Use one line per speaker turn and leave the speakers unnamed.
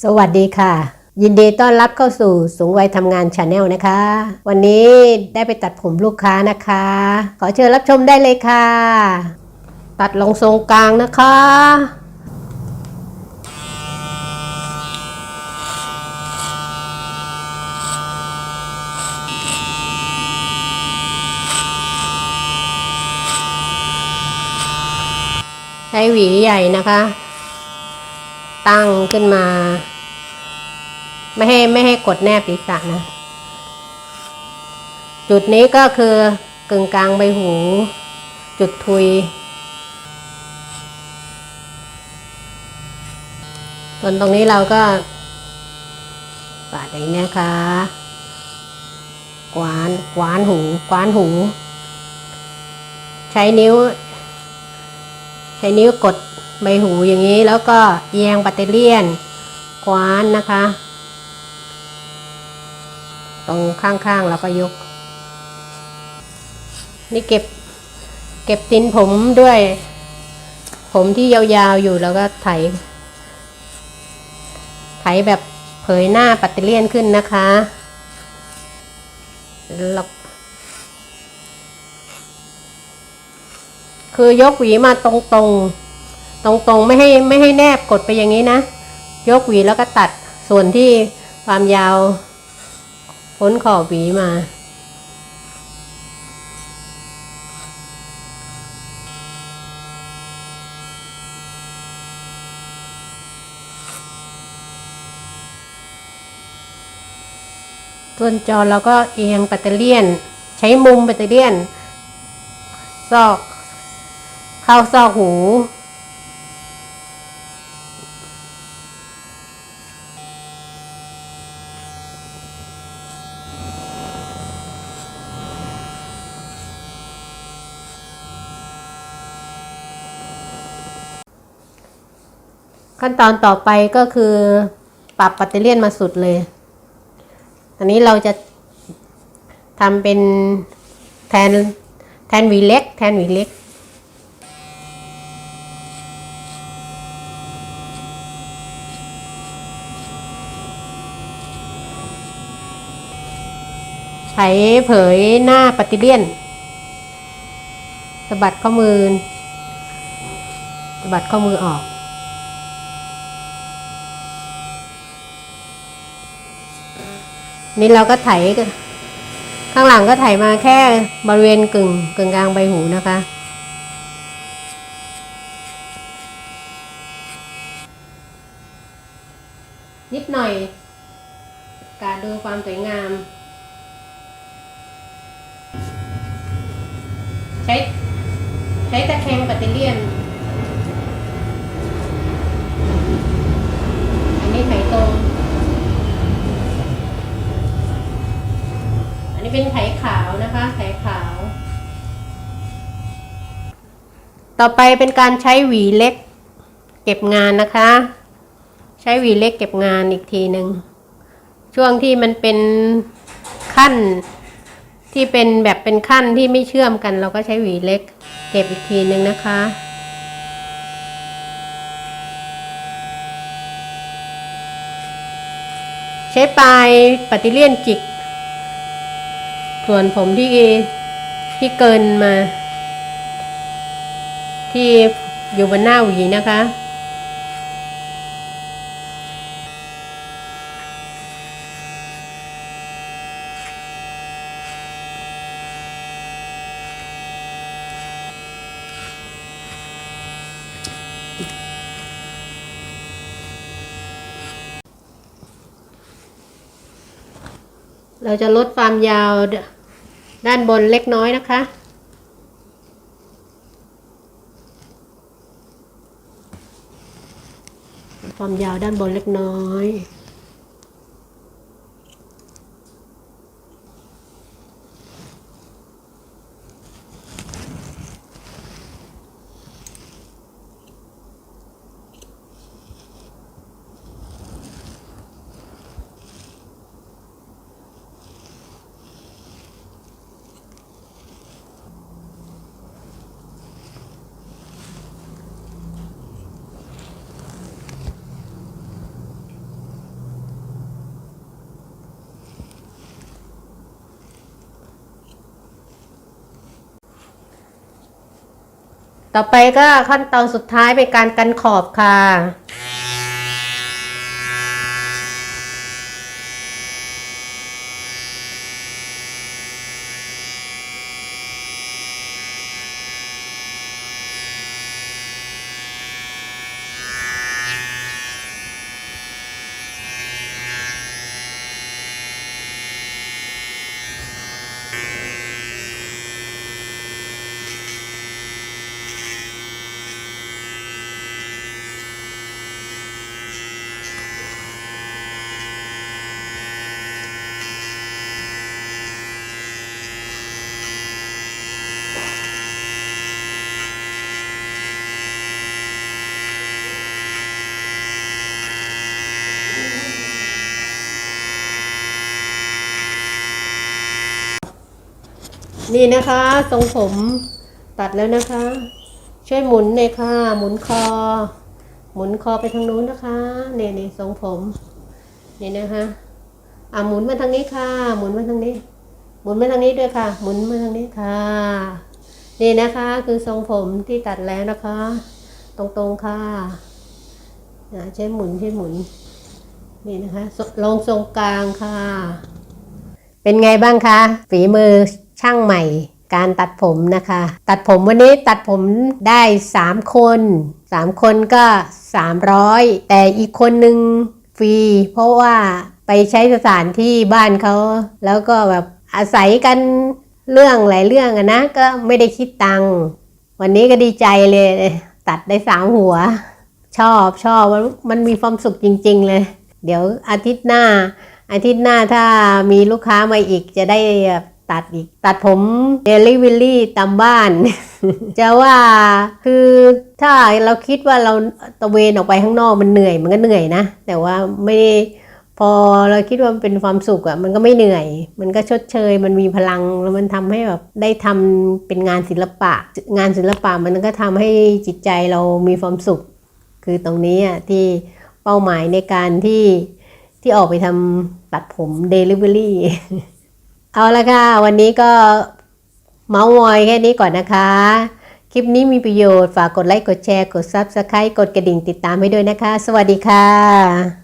สวัสดีค่ะ ยินดีต้อนรับเข้าสู่สูงวัยทำงานชาแนลนะคะ วันนี้ได้ไปตัดผมลูกค้านะคะ ขอเชิญรับชมได้เลยค่ะ ตัดลงทรงกลางนะคะใช้หวีใหญ่นะคะ ตั้งขึ้นมา ไม่ให้ไม่ให้กดแนบศีรษะนะ จุดนี้ก็คือกึ่งกลางใบหู จุดทุย ส่วนตรงนี้เราก็ปาดอย่างนี้นะคะกวานกวานหูกวานหู ใช้นิ้ว ใช้นิ้วกด ใบหูอย่างนี้แล้วก็เอียงปัตเตเลียนคว้านนะคะ ตรงข้างๆเราก็ยก นี่เก็บเก็บตินผมด้วย ผมที่ยาวๆอยู่แล้วก็ไถ ไถแบบเผยหน้าปัตเตเลียนขึ้นนะคะแล้วคือยกหวีมาตรงตรง ตรงๆไม่ให้ไม่ให้แนบกดไปอย่างนี้นะ ยกหวีแล้วก็ตัดส่วนที่ความยาวพ้นขอบหวีมา ส่วนจอเราก็เอียงปัตเตอร์เลียน ใช้มุมปัตเตอร์เลียน ซอก เข้าซอกหู ขั้นตอนต่อไปก็คือปรับปัตเตเลียนมาสุดเลย อันนี้เราจะทำเป็นแทนแทนวีเล็ก แทนวีเล็ก ไถเผยหน้าปัตติเลียนสะบัดข้อมือสะบัดข้อมือออก นี่เราก็ไถข้างหลังก็ไถมาแค่บริเวณกึ่งกึ่งกลางใบหูนะคะ นิดหน่อยการดูความสวยงาม ใช้ใช้ตะแคงปัตเตเลียนนี้ไถตรง อันนี้ เป็นไถขาวนะคะไถขาว ต่อไปเป็นการใช้หวีเล็ก เก็บงานนะคะ ใช้หวีเล็กเก็บงานอีกทีหนึ่งช่วงที่มันเป็นขั้นที่เป็นแบบเป็นขั้นที่ไม่เชื่อมกันเราก็ใช้หวีเล็ก เก็บอีกทีหนึ่งนะคะ ใช้ปลายปฏิเลียนจิก ส่วนผมที่ที่เกินมา ที่อยู่บนหน้าหวีนะคะ เราจะลดความยาว ด้านบนเล็กน้อยนะคะ ความยาวด้านบนเล็กน้อย ต่อไปก็ขั้นตอนสุดท้ายเป็นการกันขอบค่ะ นี่นะคะทรงผมตัดแล้วนะคะ ช่วยหมุนเลยค่ะ หมุนคอ หมุนคอไปทางนู้นนะคะนี่นี่ทรงผมนี่นะคะอะหมุนมาทางนี้ค่ะ หมุนมาทางนี้ หมุนมาทางนี้ด้วยค่ะ หมุนมาทางนี้ค่ะ นี่นะคะคือทรงผมที่ตัดแล้วนะคะ ตรงๆค่ะอะใช้หมุนใช้หมุนนี่นะคะลงทรงกลางค่ะ เป็นไงบ้างคะฝีมือ ช่างใหม่การตัดผมนะคะ ตัดผมวันนี้ตัดผมได้ 3 คน 3 คนก็ 300 แต่อีกคนหนึ่งฟรี เพราะว่าไปใช้สถานที่บ้านเขาแล้วก็แบบอาศัยกันเรื่องหลายเรื่องอะนะ ก็ไม่ได้คิดตังค์วันนี้ก็ดีใจเลย ตัดได้สามหัว ชอบชอบมันมันมีความสุขจริง ๆ เลย เดี๋ยวอาทิตย์หน้า อาทิตย์หน้าถ้ามีลูกค้ามาอีกจะได้ ตัดอีก ตัดผมเดลิเวอรี่ตามบ้าน จะว่าคือถ้าเราคิดว่าเราตะเวนออกไปข้างนอกมันเหนื่อยมันก็เหนื่อยนะ แต่ว่าไม่พอเราคิดว่ามันเป็นความสุขอะ่ะมันก็ไม่เหนื่อย มันก็ชดเชย มันมีพลังแล้วมันทำให้แบบได้ทำเป็นงานศิลปะ งานศิลปะมันก็ทำให้จิตใจเรามีความสุข คือตรงนี้อะที่เป้าหมายในการที่ที่ออกไปทำตัดผม Delivery เอ เอาละค่ะ วันนี้ก็เมาส์มอยแค่นี้ก่อนนะคะ คลิปนี้มีประโยชน์ฝากกดไลค์ กดแชร์ กด Subscribe กดกระดิ่งติดตามให้ด้วยนะคะ สวัสดีค่ะ